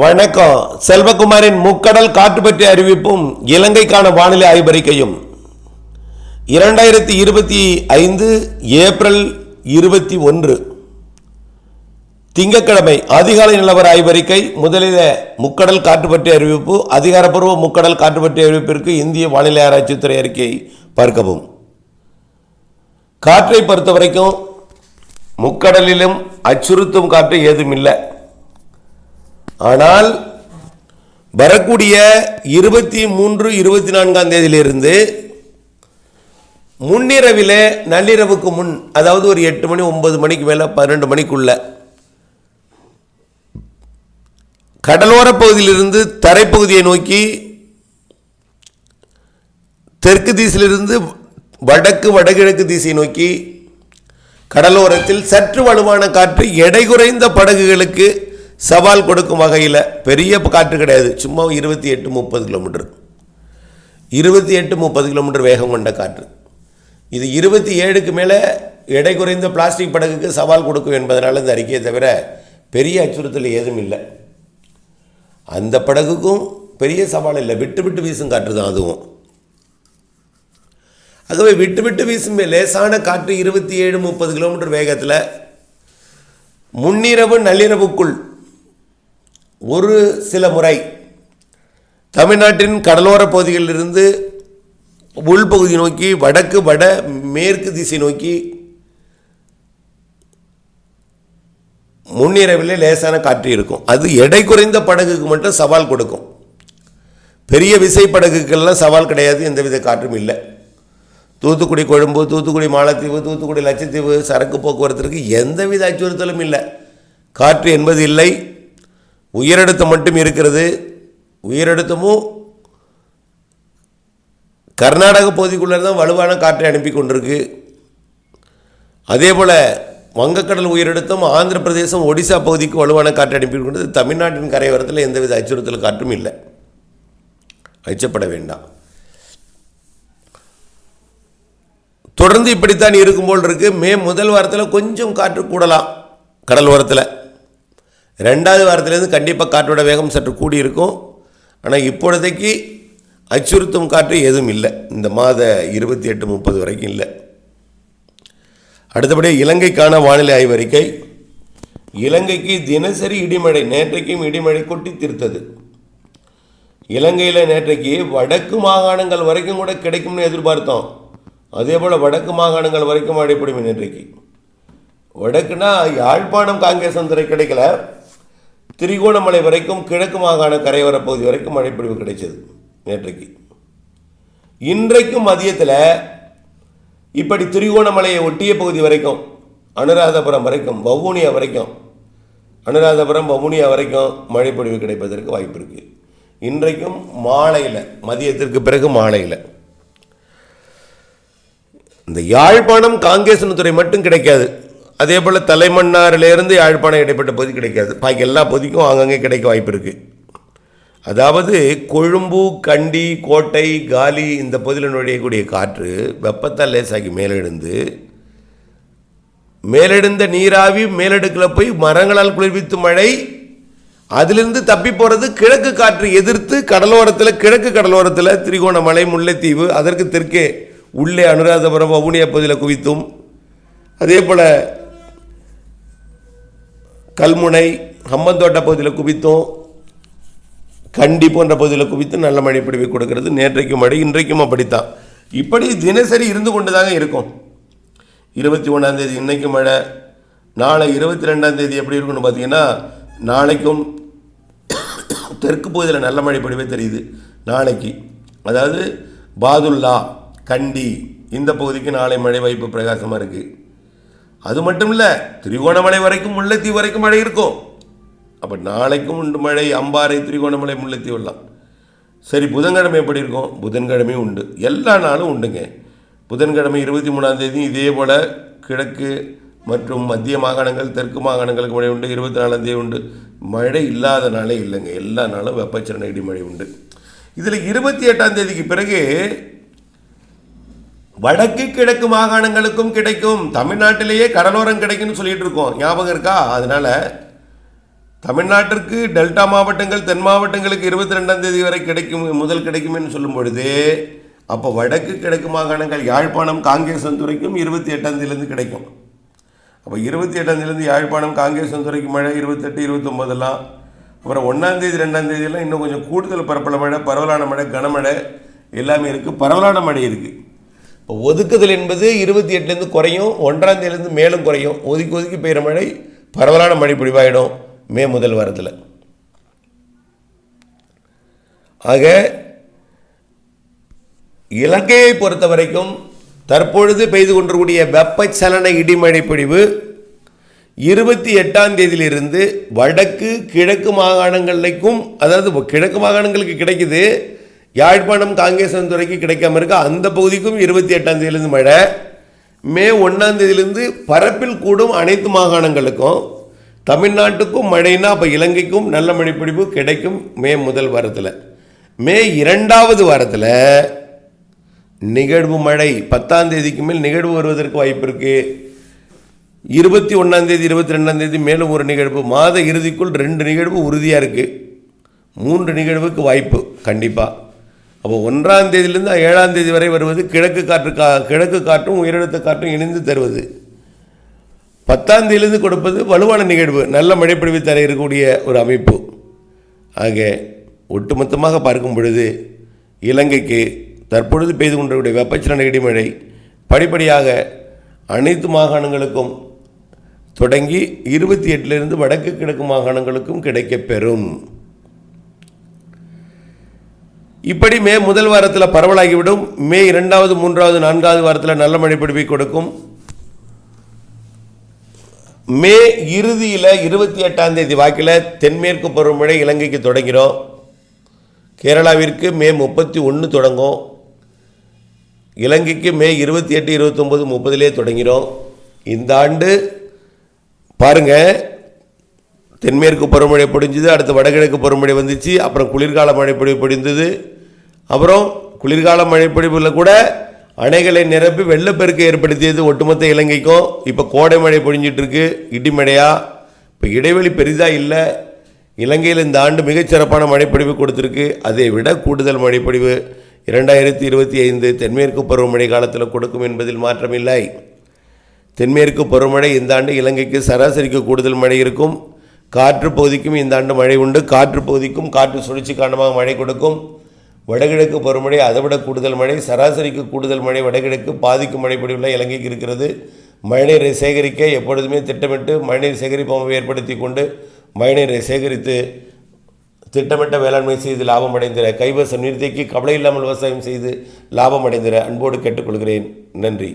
வணக்கம். செல்வகுமாரின் முக்கடல் காற்று பற்றிய அறிவிப்பும் இலங்கைக்கான வானிலை ஆய்வறிக்கையும். இரண்டாயிரத்தி இருபத்தி ஐந்து ஏப்ரல் இருபத்தி ஒன்று. திங்கட்கிழமை அதிகாலை நிலவர ஆய்வறிக்கை. முதலில் முக்கடல் காற்று பற்றிய அறிவிப்பு. அதிகாரப்பூர்வ முக்கடல் காற்று பற்றிய அறிவிப்பிற்கு இந்திய வானிலை ஆராய்ச்சித்துறை அறிக்கையை பார்க்கவும். காற்றை பொறுத்த வரைக்கும் முக்கடலிலும் அச்சுறுத்தும் காற்று ஏதும் இல்லை ஆனால் வரக்கூடிய இருபத்தி மூன்று இருபத்தி நான்காம் தேதியிலிருந்து முன்னிரவில் நள்ளிரவுக்கு முன் அதாவது ஒரு எட்டு மணி ஒன்பது மணிக்கு மேலே பன்னெண்டு மணிக்குள்ள கடலோரப் பகுதியிலிருந்து தரைப்பகுதியை நோக்கி தெற்கு திசையிலிருந்து வடக்கு வடகிழக்கு திசையை நோக்கி கடலோரத்தில் சற்று வலுவான காற்று எடை குறைந்த படகுகளுக்கு சவால் கொடுக்கும் வகையில் பெரிய காற்று கிடையாது. சும்மா இருபத்தி எட்டு முப்பது கிலோமீட்டர் இருபத்தி எட்டு முப்பது கிலோமீட்டர் வேகம் கொண்ட காற்று. இது இருபத்தி ஏழுக்கு மேலே எடை குறைந்த பிளாஸ்டிக் படகுக்கு சவால் கொடுக்கும் என்பதனால இந்த அறிக்கையை தவிர பெரிய அச்சுறுத்தல் ஏதும் இல்லை. அந்த படகுக்கும் பெரிய சவால் இல்லை. விட்டு விட்டு வீசும் காற்று தான் அதுவும். ஆகவே விட்டு விட்டு வீசும் லேசான காற்று இருபத்தி ஏழு முப்பது கிலோமீட்டர் வேகத்தில் முன்னிரவு நள்ளிரவுக்குள் ஒரு சில முறை தமிழ்நாட்டின் கடலோர பகுதிகளிலிருந்து உள்பகுதி நோக்கி வடக்கு வட மேற்கு திசை நோக்கி முன்னிரவில் லேசான காற்று இருக்கும். அது எடை குறைந்த படகுக்கு மட்டும் சவால் கொடுக்கும். பெரிய விசை படகுக்கெல்லாம் சவால் கிடையாது எந்தவித காற்றும் இல்லை. தூத்துக்குடி கொழும்பு தூத்துக்குடி மாலத்தீவு தூத்துக்குடி லட்சத்தீவு சரக்கு போக்குவரத்திற்கு எந்தவித அச்சுறுத்தலும் இல்லை. காற்று என்பது இல்லை உயரழுத்தம் மட்டும் இருக்கிறது. உயரழுத்தமும் கர்நாடக பகுதிக்குள்ளே தான் வலுவான காற்றை அனுப்பி கொண்டிருக்கு. அதே போல் வங்கக்கடல் உயரழுத்தம் ஆந்திர பிரதேசம் ஒடிசா பகுதிக்கு வலுவான காற்று அனுப்பி கொண்டது தமிழ்நாட்டின் கரையோரத்தில் எந்தவித அச்சுறுத்தல் காற்றும் இல்லை. அச்சப்பட வேண்டாம். தொடர்ந்து இப்படித்தான் இருக்கும் போல் மே முதல் வாரத்தில் கொஞ்சம் காற்று கூடலாம் கடல் ஓரத்தில் ரெண்டாவது வாரத்திலேருந்து கண்டிப்பாக காற்றோட வேகம் சற்று கூடி இருக்கும் ஆனால் இப்பொழுதைக்கு அச்சுறுத்தும் காற்று எதுவும் இல்லை. இந்த மாத இருபத்தி எட்டு முப்பது வரைக்கும் இல்லை. அடுத்தபடியாக இலங்கைக்கான வானிலை ஆய்வறிக்கை. இலங்கைக்கு தினசரி இடிமழை நேற்றைக்கும் இடிமழை கொட்டி தீர்த்தது. இலங்கையில் நேற்றைக்கு வடக்கு மாகாணங்கள் வரைக்கும் கூட கிடைக்கும்னு எதிர்பார்த்தோம். அதே போல் வடக்கு மாகாணங்கள் வரைக்கும் மழை நேற்றைக்கு வடக்குனா யாழ்ப்பாணம் காங்கேசன் துறை கிடைக்கல. திரிகோணமலை வரைக்கும் கிழக்கு மாகாண கரையோர பகுதி வரைக்கும் மழைப்பொழிவு கிடைச்சது நேற்றைக்கு. இன்றைக்கும் மதியத்தில் இப்படி திரிகோணமலையை ஒட்டிய பகுதி வரைக்கும் அனுராதபுரம் வரைக்கும் வவுனியா வரைக்கும் அனுராதபுரம் வவுனியா வரைக்கும் மழைப்பொழிவு கிடைப்பதற்கு வாய்ப்பு இருக்குது இன்றைக்கும் மாலையில் மதியத்திற்கு பிறகு மாலையில். இந்த யாழ்ப்பாணம் காங்கேசனத்துறை மட்டும் கிடைக்காது. அதே போல் தலைமன்னாரிலேருந்து யாழ்ப்பாணம் இடைப்பட்ட பகுதி கிடைக்காது. பாக்கி எல்லா பகுதிக்கும் அங்கங்கே கிடைக்க வாய்ப்பு இருக்குது அதாவது கொழும்பு கண்டி கோட்டை காலி இந்த பகுதியில் நுழையக்கூடிய காற்று வெப்பத்தால் லேசாகி மேலெழுந்து மேலெழுந்த நீராவி மேலடுக்கில் போய் மரங்களால் குளிர்வித்து மழை அதிலிருந்து தப்பி போகிறது கிழக்கு காற்று எதிர்த்து கடலோரத்தில் கிழக்கு கடலோரத்தில் திரிகோணமலை முல்லைத்தீவு அதற்கு தெற்கே உள்ளே அனுராதபுரம் வவுனியா பகுதியில் குவித்தும் அதே போல் கல்முனை ஹம்மந்தோட்ட பகுதியில் குவித்தும். கண்டி போன்ற பகுதியில் குவித்து நல்ல மழை பிடிவை கொடுக்கிறது. நேற்றைக்கும் மழை இன்றைக்கும் அப்படித்தான். இப்படி தினசரி இருந்து கொண்டு தாங்க இருக்கும். இருபத்தி ஒன்றாந்தேதி இன்னைக்கு மழை. நாளை இருபத்தி ரெண்டாம் தேதி எப்படி இருக்குன்னு பார்த்தீங்கன்னா நாளைக்கும் தெற்கு பகுதியில் நல்ல மழை பொழிவே தெரியுது. நாளைக்கு. அதாவது பாதுல்லா கண்டி இந்த பகுதிக்கு நாளை மழை வாய்ப்பு பிரகாசமாக இருக்குது அது மட்டும் இல்லை திரிகோணமலை வரைக்கும் முல்லைத்தீவு வரைக்கும் மழை இருக்கும். அப்போ நாளைக்கும் உண்டு மழை அம்பாறை திரிகோணமலை முல்லைத்தீவு விடலாம் சரி புதன்கிழமை எப்படி இருக்கும்? புதன்கிழமையும் உண்டு. எல்லா நாளும் உண்டுங்க. புதன்கிழமை இருபத்தி மூணாம் தேதி இதே போல் கிழக்கு மற்றும் மத்திய மாகாணங்கள் தெற்கு மாகாணங்களுக்கு மழை உண்டு. இருபத்தி நாலாம் தேதி உண்டு. மழை இல்லாத நாளே இல்லைங்க. எல்லா நாளும் வெப்பச்சலன இடிமழை உண்டு. இதில் இருபத்தி எட்டாம் தேதிக்கு பிறகு வடக்கு கிழக்கு மாகாணங்களுக்கும் கிடைக்கும். தமிழ்நாட்டிலேயே கடலோரம் கிடைக்கும்னு சொல்லிட்டு இருக்கோம். ஞாபகம் இருக்கா? அதனால தமிழ்நாட்டிற்கு டெல்டா மாவட்டங்கள் தென் மாவட்டங்களுக்கு இருபத்தி ரெண்டாம் தேதி வரை கிடைக்கும் முதல் கிடைக்கும்னு சொல்லும் பொழுது அப்போ வடக்கு கிழக்கு மாகாணங்கள் யாழ்ப்பாணம் காங்கேசன்துறைக்கும் இருபத்தி எட்டாம் தேதியிலேருந்து கிடைக்கும். அப்போ இருபத்தி எட்டாம் தேதியிலேருந்து யாழ்ப்பாணம் காங்கேசன்துறைக்கு மழை இருபத்தெட்டு இருபத்தொம்போதெல்லாம். அப்புறம் ஒன்றாம் தேதி ரெண்டாம் தேதியெல்லாம் இன்னும் கொஞ்சம் கூடுதல் பரப்பள மழை பரவலான மழை கனமழை எல்லாமே இருக்குது பரவலான மழை இருக்குது இப்போ ஒதுக்குதல் என்பது இருபத்தி எட்டுலேருந்து குறையும் ஒன்றாம் தேதியிலேருந்து மேலும் குறையும். ஒதுக்கி ஒதுக்கி பெய்கிற மழை பரவலான மழை பிடிவாயிடும் மே முதல் வாரத்தில். ஆக இலங்கையை பொறுத்த வரைக்கும் தற்பொழுது பெய்து கொண்டிருக்கூடிய வெப்பச்சலன இடிமழை பிடிவு இருபத்தி எட்டாம் தேதியிலிருந்து வடக்கு கிழக்கு மாகாணங்களுக்கும் அதாவது கிழக்கு மாகாணங்களுக்கு கிடைக்குது. யாழ்ப்பாணம் காங்கேசன் துறைக்கு கிடைக்காம இருக்க அந்த பகுதிக்கும் இருபத்தி எட்டாம் தேதியிலிருந்து மழை. மே ஒன்றாம் தேதியிலிருந்து பரப்பில் கூடும் அனைத்து மாகாணங்களுக்கும் தமிழ்நாட்டுக்கும் மழைனா அப்போ இலங்கைக்கும் நல்ல மழைப்பிடிப்பு கிடைக்கும் மே முதல் வாரத்தில். மே இரண்டாவது வாரத்தில் நிகழ்வு மழை பத்தாம் தேதிக்கு மேல் நிகழ்வு வருவதற்கு வாய்ப்பு இருக்குது இருபத்தி ஒன்றாம் தேதி இருபத்தி ரெண்டாம் தேதி மேலும் ஒரு நிகழ்வு. மாத இறுதிக்குள் ரெண்டு நிகழ்வு உறுதியாக இருக்குது மூன்று நிகழ்வுக்கு வாய்ப்பு கண்டிப்பாக அப்போ ஒன்றாம் தேதியிலேருந்து ஏழாம் தேதி வரை வருவது கிழக்கு காற்று கா கிழக்கு காற்றும் உயரழுத்த காற்றும் இணைந்து தருவது. பத்தாம் தேதியிலிருந்து கொடுப்பது வலுவான நிகழ்வு நல்ல மழைப்பொழிவு தர இருக்கக்கூடிய ஒரு அமைப்பு. ஆக ஒட்டுமொத்தமாக பார்க்கும் பொழுது இலங்கைக்கு தற்பொழுது பெய்து கொண்டிருக்கிற வெப்பச்சலன இடிமழை படிப்படியாக அனைத்து மாகாணங்களுக்கும் தொடங்கி இருபத்தி எட்டிலிருந்து வடக்கு கிழக்கு மாகாணங்களுக்கும் கிடைக்கப்பெறும் இப்படி மே முதல் வாரத்தில் பரவலாகிவிடும். மே இரண்டாவது மூன்றாவது நான்காவது வாரத்தில் நல்ல மழை பிடிப்பை கொடுக்கும். மே இறுதியில் இருபத்தி எட்டாம் தேதி வாக்கில் தென்மேற்கு பருவமழை இலங்கைக்கு தொடங்கிறோம். கேரளாவிற்கு மே முப்பத்தி ஒன்று தொடங்கும். இலங்கைக்கு மே இருபத்தி எட்டு இருபத்தொம்போது முப்பதுலேயே தொடங்கிறோம். இந்த ஆண்டு பாருங்கள் தென்மேற்கு பருவமழை பொடிஞ்சுது அடுத்து வடகிழக்கு பருவமழை வந்துச்சு அப்புறம் குளிர்கால மழைப்பொழிவு பொடிந்தது அப்புறம் குளிர்கால மழைப்பொழிவில் கூட அணைகளை நிரப்பி வெள்ளப்பெருக்கு ஏற்படுத்தியது ஒட்டுமொத்த இலங்கைக்கும். இப்போ கோடை மழை பொழிஞ்சிட்ருக்கு. இடிமழையா இப்போ இடைவெளி பெரிதாக இல்லை. இலங்கையில் இந்த ஆண்டு மிகச்சிறப்பான மழைப்பொழிவு கொடுத்துருக்கு. அதை விட கூடுதல் மழைப்பொழிவு இரண்டாயிரத்தி இருபத்தி ஐந்து தென்மேற்கு பருவமழை காலத்தில் கொடுக்கும் என்பதில் மாற்றமில்லை. தென்மேற்கு பருவமழை இந்த ஆண்டு இலங்கைக்கு சராசரிக்கு கூடுதல் மழை இருக்கும். காற்று பகுதிக்கும் இந்த ஆண்டு மழை உண்டு. காற்று பகுதிக்கும் காற்று சுழற்சி காரணமாக மழை கொடுக்கும். வடகிழக்கு பருவமழை அதைவிட கூடுதல் மழை சராசரிக்கு கூடுதல் மழை வடகிழக்கு பாதிக்கும் மழைப்படி உள்ள இலங்கைக்கு இருக்கிறது. மழைநீரை சேகரிக்க எப்பொழுதுமே திட்டமிட்டு மழைநீர் சேகரிப்பு அமைப்பை ஏற்படுத்தி கொண்டு மழைநீரை சேகரித்து திட்டமிட்ட வேளாண்மை செய்து லாபம் அடைந்திட கைவசம் நீர்த்தேக்கி கவலை இல்லாமல் விவசாயம் செய்து லாபம் அடைந்திட அன்போடு கேட்டுக்கொள்கிறேன். நன்றி.